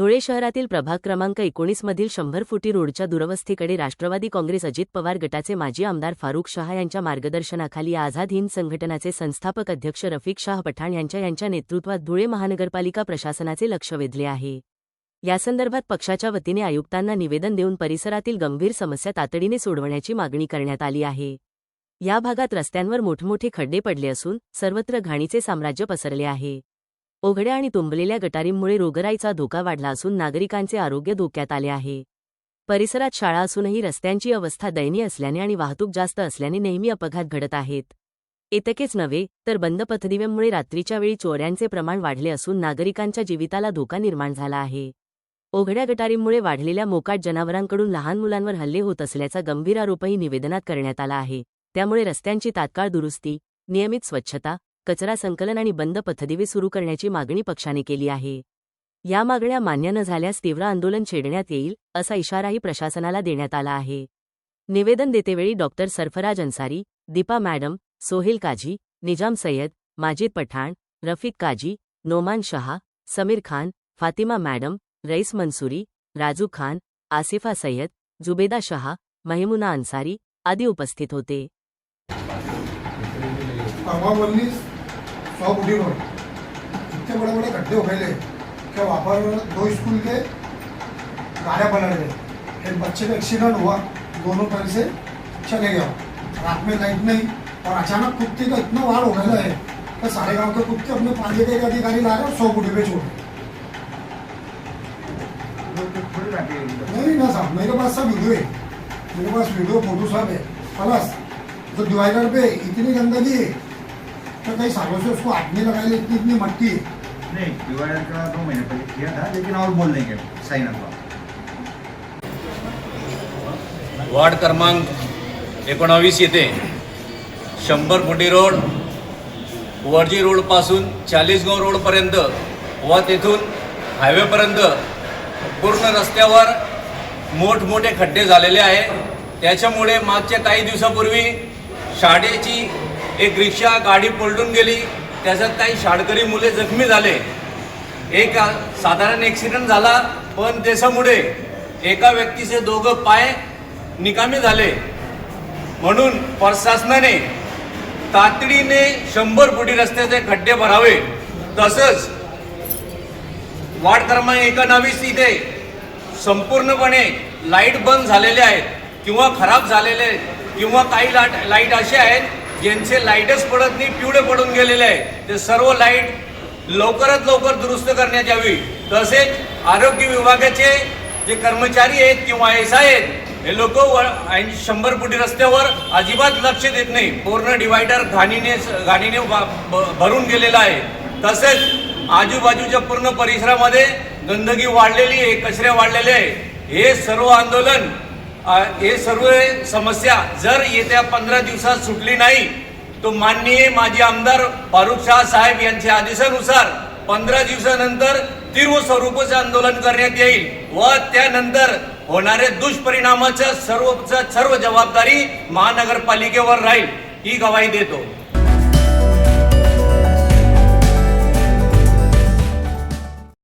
धुळे शहरातील प्रभाग क्रमांक एकोणीस मधील शंभर फुटी रोडच्या दुरवस्थेकडे राष्ट्रवादी काँग्रेस अजित पवार गटाचे माजी आमदार फारुख शहा यांच्या मार्गदर्शनाखाली आझाद हिंद संघटनाचे संस्थापक अध्यक्ष रफिक शाह पठाण यांच्या यांच्या नेतृत्वात धुळे महानगरपालिका प्रशासनाचे लक्ष वेधले आहे. यासंदर्भात पक्षाच्या वतीने आयुक्तांना निवेदन देऊन परिसरातील गंभीर समस्या तातडीने सोडवण्याची मागणी करण्यात आली आहे. या भागात रस्त्यांवर मोठमोठे खड्डे पडले असून सर्वत्र घाणीचे साम्राज्य पसरले आहे. ओघड्या आणि तुंबलेल्या गटारींमुळे रोगराईचा धोका वाढला असून नागरिकांचे आरोग्य धोक्यात आले आहे. परिसरात शाळा असूनही रस्त्यांची अवस्था दयनीय असल्याने आणि वाहतूक जास्त असल्याने नेहमी अपघात घडत आहेत. इतकेच नव्हे तर बंद पथदिव्यांमुळे रात्रीच्या वेळी चोऱ्यांचे प्रमाण वाढले असून नागरिकांच्या जीविताला धोका निर्माण झाला आहे. ओघड्या गटारींमुळे वाढलेल्या मोकाट जनावरांकडून लहान मुलांवर हल्ले होत असल्याचा गंभीर आरोपही निवेदनात करण्यात आला आहे. त्यामुळे रस्त्यांची तात्काळ दुरुस्ती नियमित स्वच्छता कचरा संकलन आणि बंद पथदिवे सुरू करण्याची मागणी पक्षाने केली आहे. या मागण्या मान्य न झाल्यास तीव्र आंदोलन छेडण्यात येईल असा इशाराही प्रशासनाला देण्यात आला आहे. निवेदन देतेवेळी doctor Sarfaraz Ansari Deepa madam Sohail Kazi Nizam Sayyed Majid Pathan Rafiq Kazi Noman Shah Samir Khan Fatima madam Rais Mansuri Raju Khan Asifa Sayyed Zubeda Shah Mahimuna Ansari आदी उपस्थित होते. परवावल्ली सौ बुढ़ी रोड इतने बड़े बड़े गड्ढे हो गए कि वहाँ पर दो स्कूल के गाड़ियाँ पलट गई एक बच्चे का एक्सीडेंट हुआ. दोनों पैर से चले गया रात में लाइट नहीं और अचानक कुत्ते का इतना वार हो गया है कि सारे गांव के कुत्ते अपने पाले के अधिकारी ला रहे हैं और सौ बुढ़ी पे छोड़। नहीं ना साहब मेरे पास सब वीडियो है मेरे पास वीडियो फोटो सब है प्लस तो डिवाइडर पे इतनी गंदगी है तो कई सालों से उसको नहीं लगाई इतनी इतनी मट्टी है नहीं डिवाइडर का दो महीने पहले किया था लेकिन और बोल देंगे सही ना हुआ वार्ड क्रमांक एकोणावीस येथे शंभर फुटी रोड वरजी रोडपासून चाळीसगाव रोडपर्यंत व तेथून हायवेपर्यंत पूर्ण रस्त्यावर मोठमोठे खड्डे झालेले आहे. त्याच्यामुळे मागच्या काही दिवसापूर्वी शाळेची एक रिक्षा गाडी पलटून गेली. त्याच्यात काही शाळकरी मुले जखमी झाले. एक साधारण ॲक्सिडेंट झाला पण त्याच्यामुळे एका व्यक्तीचे दोघं पाय निकामी झाले. म्हणून प्रशासनाने तातडीने शंभर फुटी रस्त्याचे खड्डे भरावे. तसंच वार्ड क्रमांक एकोणावीस इथे संपूर्णपणे लाइट बंद झालेले आहेत किंवा खराब झालेले आहेत किंवा काही लाट लाइट असे आहेत ज्यांचे लाईटच पडत नाही पिवळे पडून गेलेले आहे. ते सर्व लाइट लवकरात लवकर दुरुस्त करण्यात यावी. तसेच आरोग्य विभागाचे जे कर्मचारी आहेत किंवा एस आहेत हे लोक शंभर फुटी रस्त्यावर अजिबात लक्ष देत नाही. पूर्ण डिवायडर घाणीने घाणीने भरून गेलेला आहे. तसेच आजूबाजूच्या पूर्ण परिसरामध्ये गंदगी वाढलेली आहे कचऱ्या वाढलेले आहे. हे सर्व आंदोलन हे सर्व समस्या जर येत्या पंधरा दिवसात सुटली नाही तो माननीय माजी आमदार फारुख शाह साहेब यांच्या आदेशानुसार पंधरा दिवसानंतर तीव्र स्वरूपाचे आंदोलन करण्यात येईल व त्यानंतर होणाऱ्या दुष्परिणामाच्या सर्व सर्व जबाबदारी महानगरपालिकेवर राहील ही गवाही देतो.